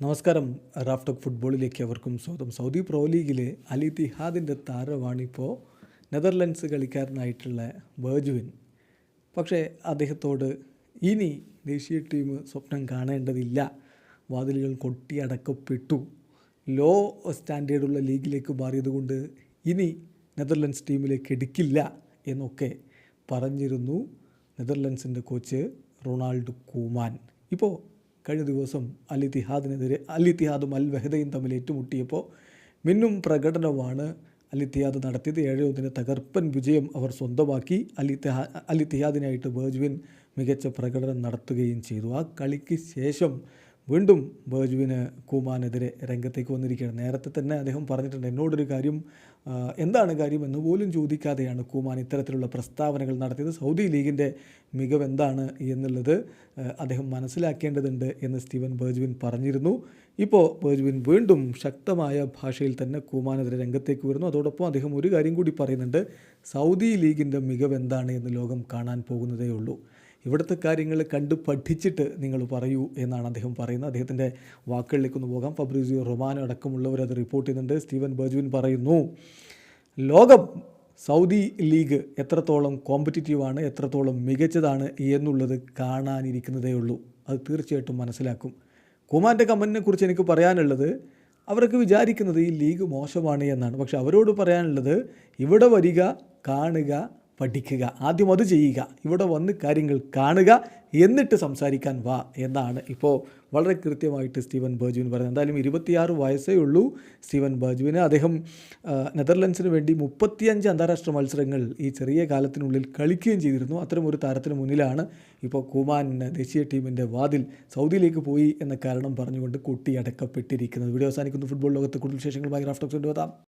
നമസ്കാരം. റാഫ്റ്റോക്ക് ഫുട്ബോളിലേക്ക് അവർക്കും സ്വാഗതം. സൗദി പ്രോ ലീഗിലെ അലി തിഹാദിന്റെ താരമാണിപ്പോൾ നെതർലൻഡ്സ് കളിക്കാരനായിട്ടുള്ള ബേജുവിൻ പക്ഷേ അദ്ദേഹത്തോട് ഇനി ദേശീയ ടീം സ്വപ്നം കാണേണ്ടതില്ല. വാതിലുകൾ കൊട്ടിയടക്കപ്പെട്ടു ലോ സ്റ്റാൻഡേർഡുള്ള ലീഗിലേക്ക് മാറിയതുകൊണ്ട് ഇനി നെതർലൻഡ്സ് ടീമിലേക്ക് എടുക്കില്ല എന്നൊക്കെ പറഞ്ഞിരുന്നു നെതർലൻഡ്സിന്റെ കോച്ച് റൊണാൾഡ് കൂമാൻ. ഇപ്പോൾ കഴിഞ്ഞ ദിവസം അൽ ഇത്തിഹാദിനെതിരെ അൽ ഇത്തിഹാദും അൽ വെഹദയും തമ്മിൽ ഏറ്റുമുട്ടിയപ്പോൾ മിന്നും പ്രകടനമാണ് അൽ ഇത്തിഹാദ് നടത്തിയത്. ഏഴ് തകർപ്പൻ വിജയം അവർ സ്വന്തമാക്കി. അൽ ഇത്തിഹാ അൽ ഇത്തിഹാദിനായിട്ട് മികച്ച പ്രകടനം നടത്തുകയും ചെയ്തു. ആ കളിക്ക് ശേഷം വീണ്ടും ബേജുവിന് കൂമാനെതിരെ രംഗത്തേക്ക് വന്നിരിക്കുകയാണ്. നേരത്തെ തന്നെ അദ്ദേഹം പറഞ്ഞിട്ടുണ്ട് എന്നോടൊരു കാര്യം എന്താണ് കാര്യം എന്ന് പോലും ചോദിക്കാതെയാണ് കൂമാൻ ഇത്തരത്തിലുള്ള പ്രസ്താവനകൾ നടത്തിയത്. സൗദി ലീഗിന്റെ മികവ് എന്താണ് എന്നുള്ളത് അദ്ദേഹം മനസ്സിലാക്കേണ്ടതുണ്ട് എന്ന് സ്റ്റീവൻ ബേജുവിൻ പറഞ്ഞിരുന്നു. ഇപ്പോൾ ബേജുവിൻ വീണ്ടും ശക്തമായ ഭാഷയിൽ തന്നെ കൂമാനെതിരെ രംഗത്തേക്ക് വരുന്നു. അതോടൊപ്പം അദ്ദേഹം ഒരു കാര്യം കൂടി പറയുന്നുണ്ട് സൗദി ലീഗിന്റെ മികവ് എന്താണ് എന്ന് ലോകം കാണാൻ പോകുന്നതേ ഉള്ളൂ ഇവിടുത്തെ കാര്യങ്ങൾ കണ്ട് പഠിച്ചിട്ട് നിങ്ങൾ പറയൂ എന്നാണ് അദ്ദേഹം പറയുന്നത്. അദ്ദേഹത്തിന്റെ വാക്കുകളിലേക്കൊന്ന് പോകാം. ഫബ്രിസിയോ റൊമാനോ അടക്കമുള്ളവർ അത് റിപ്പോർട്ട് ചെയ്യുന്നുണ്ട്. സ്റ്റീവൻ ബർജുവിൻ പറയുന്നു ലോകം സൗദി ലീഗ് എത്രത്തോളം കോമ്പറ്റിറ്റീവാണ് എത്രത്തോളം മികച്ചതാണ് എന്നുള്ളത് കാണാനിരിക്കുന്നതേ ഉള്ളൂ. അത് തീർച്ചയായിട്ടും മനസ്സിലാക്കും. കുമാന്റെ കമന്റിനെ കുറിച്ച് എനിക്ക് പറയാനുള്ളത് അവരൊക്കെ വിചാരിക്കുന്നത് ഈ ലീഗ് മോശമാണ് എന്നാണ്. പക്ഷെ അവരോട് പറയാനുള്ളത് ഇവിടെ വരിക കാണുക പഠിക്കുക. ആദ്യം അത് ചെയ്യുക. ഇവിടെ വന്ന് കാര്യങ്ങൾ കാണുക. എന്നിട്ട് സംസാരിക്കാൻ വാ എന്നാണ് ഇപ്പോൾ വളരെ കൃത്യമായിട്ട് സ്റ്റീവൻ ബർജുവിൻ പറയുന്നത്. എന്തായാലും ഇരുപത്തിയാറ് വയസ്സേ ഉള്ളൂ സ്റ്റീവൻ ബർജുവിന്. അദ്ദേഹം നെതർലൻഡ്സിന് വേണ്ടി മുപ്പത്തിയഞ്ച് അന്താരാഷ്ട്ര മത്സരങ്ങൾ ഈ ചെറിയ കാലത്തിനുള്ളിൽ കളിക്കുകയും ചെയ്തിരുന്നു. അത്തരം ഒരു താരത്തിന് മുന്നിലാണ് ഇപ്പോൾ കുമാൻ ദേശീയ ടീമിന്റെ വാതിൽ സൗദിയിലേക്ക് പോയി എന്ന കാരണം പറഞ്ഞുകൊണ്ട് കൊട്ടിയടക്കപ്പെട്ടിരിക്കുന്നത് വീഡിയോ അവസാനിക്കുന്നു. ഫുട്ബോൾ ലോകത്ത് കൂടുതൽ വിശേഷങ്ങളുമായി റാഫ്റ്റോക്സ് കൊണ്ടുവരാം.